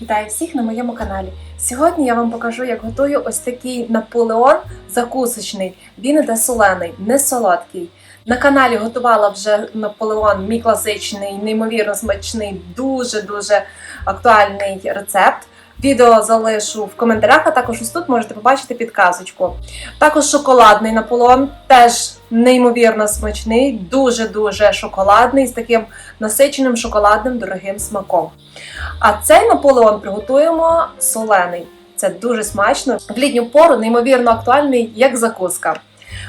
Вітаю всіх на моєму каналі. Сьогодні я вам покажу, як готую ось такий наполеон закусочний. Він іде солений, не солодкий. На каналі готувала вже наполеон, мій класичний, неймовірно смачний, дуже-дуже актуальний рецепт. Відео залишу в коментарях, а також ось тут можете побачити підказочку. Також шоколадний наполеон, теж неймовірно смачний, дуже-дуже шоколадний, з таким насиченим шоколадним дорогим смаком. А цей наполеон приготуємо солений. Це дуже смачно. В літню пору неймовірно актуальний як закуска.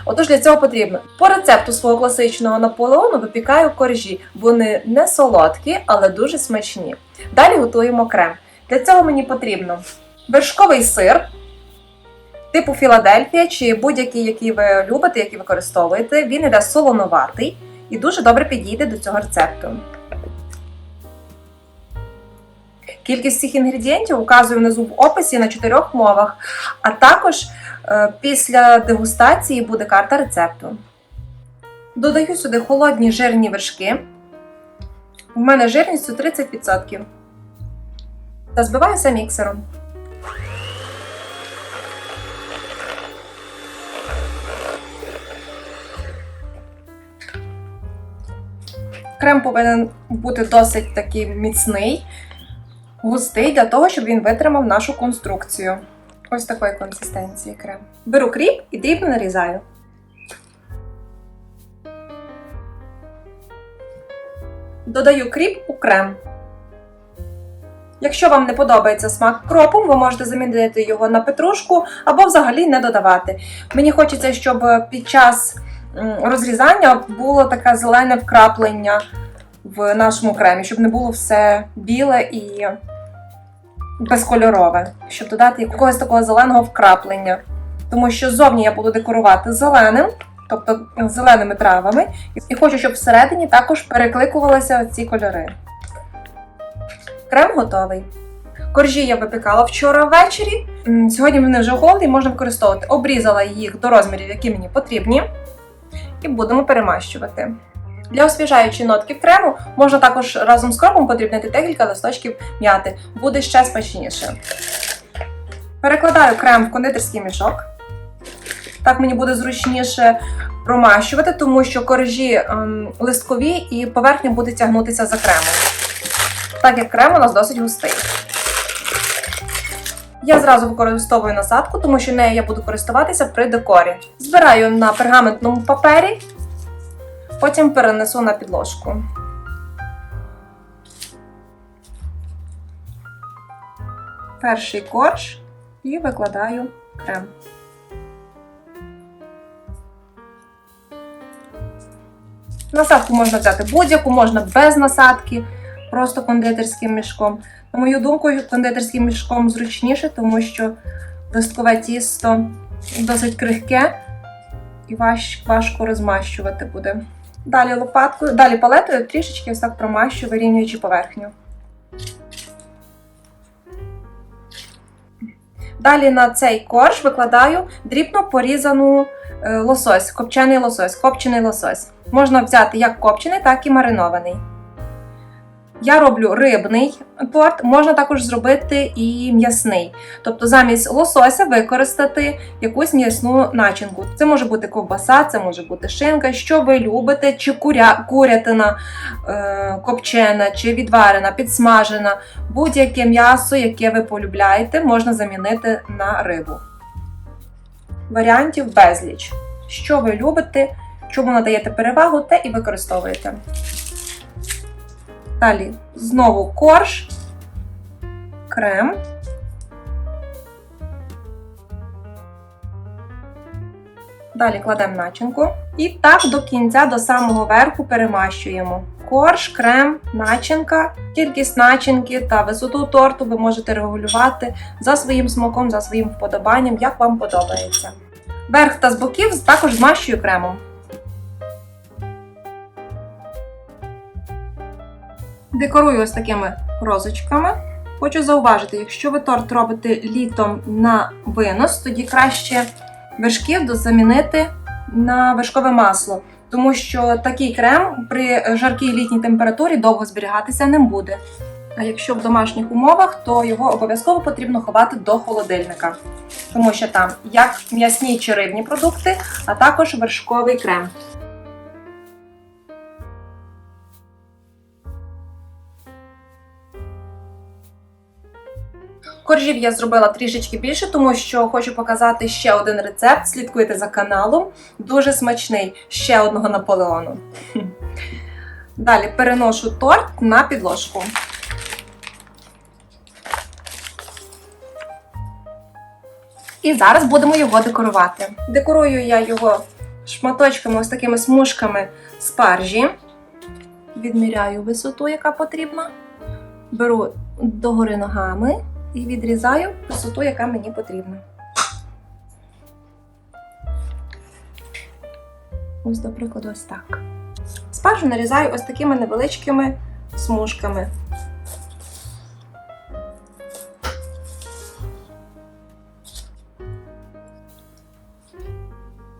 Отож для цього потрібно по рецепту свого класичного наполеону випікаю коржі. Вони не солодкі, але дуже смачні. Далі готуємо крем. Для цього мені потрібно вершковий сир типу Філадельфія чи будь-який, який ви любите, який використовуєте. Він іде солонуватий і дуже добре підійде до цього рецепту. Кількість цих інгредієнтів указую внизу в описі на чотирьох мовах, а також е, після дегустації буде карта рецепту. Додаю сюди холодні жирні вершки. У мене жирністю 30%. Та збиваю все міксером. Крем повинен бути досить такий міцний, густий для того, щоб він витримав нашу конструкцію. Ось такої консистенції крем. Беру кріп і дрібно нарізаю. Додаю кріп у крем. Якщо вам не подобається смак кропу, ви можете замінити його на петрушку або взагалі не додавати. Мені хочеться, щоб під час розрізання було таке зелене вкраплення в нашому кремі, щоб не було все біле і безкольорове, щоб додати якогось такого зеленого вкраплення. Тому що ззовні я буду декорувати зеленим, тобто зеленими травами, і хочу, щоб всередині також перекликувалися ці кольори. Крем готовий. Коржі я випікала вчора ввечері. Сьогодні вони вже голі, можна використовувати. Обрізала їх до розмірів, які мені потрібні, і будемо перемащувати. Для освіжаючої нотки крему можна також разом з кропом подрібнити декілька листочків м'яти. Буде ще смачніше. Перекладаю крем в кондитерський мішок. Так мені буде зручніше промащувати, тому що коржі ем, листкові і поверхня буде тягнутися за кремом. Так як крем у нас досить густий. Я зразу використовую насадку, тому що нею я буду користуватися при декорі. Збираю на пергаментному папері, потім перенесу на підложку. Перший корж і викладаю крем. Насадку можна взяти будь-яку, можна без насадки, просто кондитерським мішком. На мою думку, кондитерським мішком зручніше, тому що листкове тісто досить крихке і важ, важко розмащувати буде. Далі лопаткою, далі палетою трішечки ось так промащу, вирівнюючи поверхню. Далі на цей корж викладаю дрібно порізану е, лосось, копчений лосось, копчений лосось. Можна взяти як копчений, так і маринований. Я роблю рибний торт, можна також зробити і м'ясний. Тобто замість лосося використати якусь м'ясну начинку. Це може бути ковбаса, це може бути шинка, що ви любите, чи куря, курятина е, копчена, чи відварена, підсмажена. Будь-яке м'ясо, яке ви полюбляєте, можна замінити на рибу. Варіантів безліч. Що ви любите, чому надаєте перевагу, те і використовуєте. Далі знову корж, крем. Далі кладемо начинку. І так до кінця, до самого верху перемащуємо. Корж, крем, начинка. Кількість начинки та висоту торту ви можете регулювати за своїм смаком, за своїм вподобанням, як вам подобається. Верх та з боків також змащую кремом. Декорую ось такими розочками. Хочу зауважити, якщо ви торт робите літом на винос, тоді краще вершків замінити на вершкове масло, тому що такий крем при жаркій літній температурі довго зберігатися не буде. А якщо в домашніх умовах, то його обов'язково потрібно ховати до холодильника, тому що там як м'ясні чи рибні продукти, а також вершковий крем. Коржів я зробила трішечки більше, тому що хочу показати ще один рецепт. Слідкуйте за каналом. Дуже смачний ще одного Наполеону. Далі переношу торт на підложку. І зараз будемо його декорувати. Декорую я його шматочками, ось такими смужками спаржі. Відміряю висоту, яка потрібна. Беру догори ногами і відрізаю висоту, яка мені потрібна. Ось, до прикладу, ось так. Спаржу нарізаю ось такими невеличкими смужками.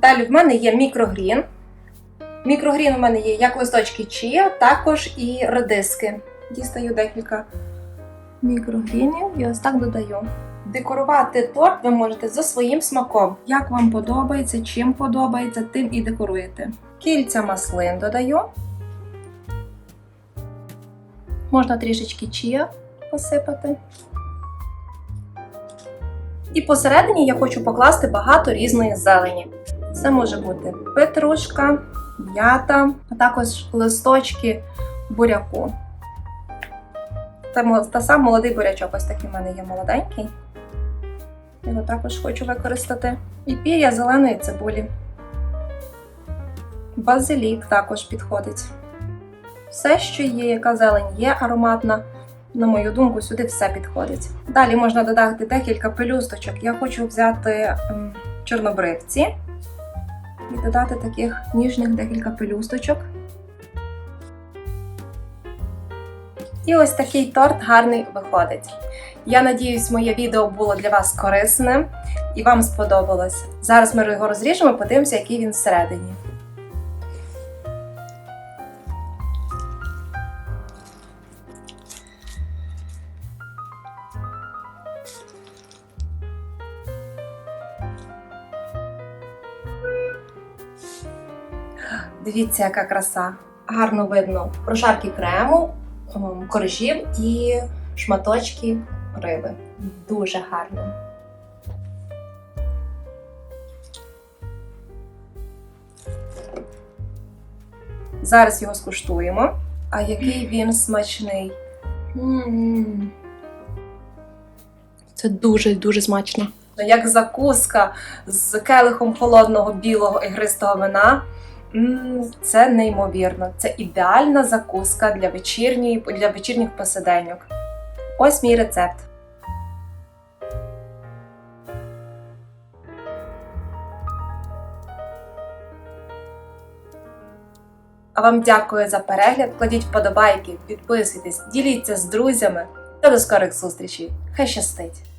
Далі в мене є мікрогрін. Мікрогрін у мене є як листочки чія, також і редиски. Дістаю декілька мікрогрінів і ось так додаю. Декорувати торт ви можете за своїм смаком. Як вам подобається, чим подобається, тим і декоруєте. Кільця маслин додаю. Можна трішечки чія посипати. І посередині я хочу покласти багато різної зелені. Це може бути петрушка, м'ята, а також листочки буряку. Та, та сам молодий бурячок, ось такий в мене є молоденький. Його також хочу використати. І пір'я зеленої цибулі. Базилік також підходить. Все, що є, яка зелень є ароматна, на мою думку, сюди все підходить. Далі можна додати декілька пелюсточок. Я хочу взяти ем, чорнобривці і додати таких ніжних декілька пелюсточок. І ось такий торт гарний виходить. Я надіюсь, моє відео було для вас корисним і вам сподобалось. Зараз ми його розріжемо, подивимося, який він всередині. Дивіться, яка краса. Гарно видно прошарки крему, ем, коржів і шматочки риби. Дуже гарно. Зараз його скуштуємо. А який він смачний. М. Це дуже дуже смачно. Як закуска з келихом холодного білого ігристого вина. Це неймовірно. Це ідеальна закуска для вечірньої для вечірніх посиденьок. Ось мій рецепт. А вам дякую за перегляд. Кладіть вподобайки, підписуйтесь, діліться з друзями та до скорих зустрічей. Хай щастить!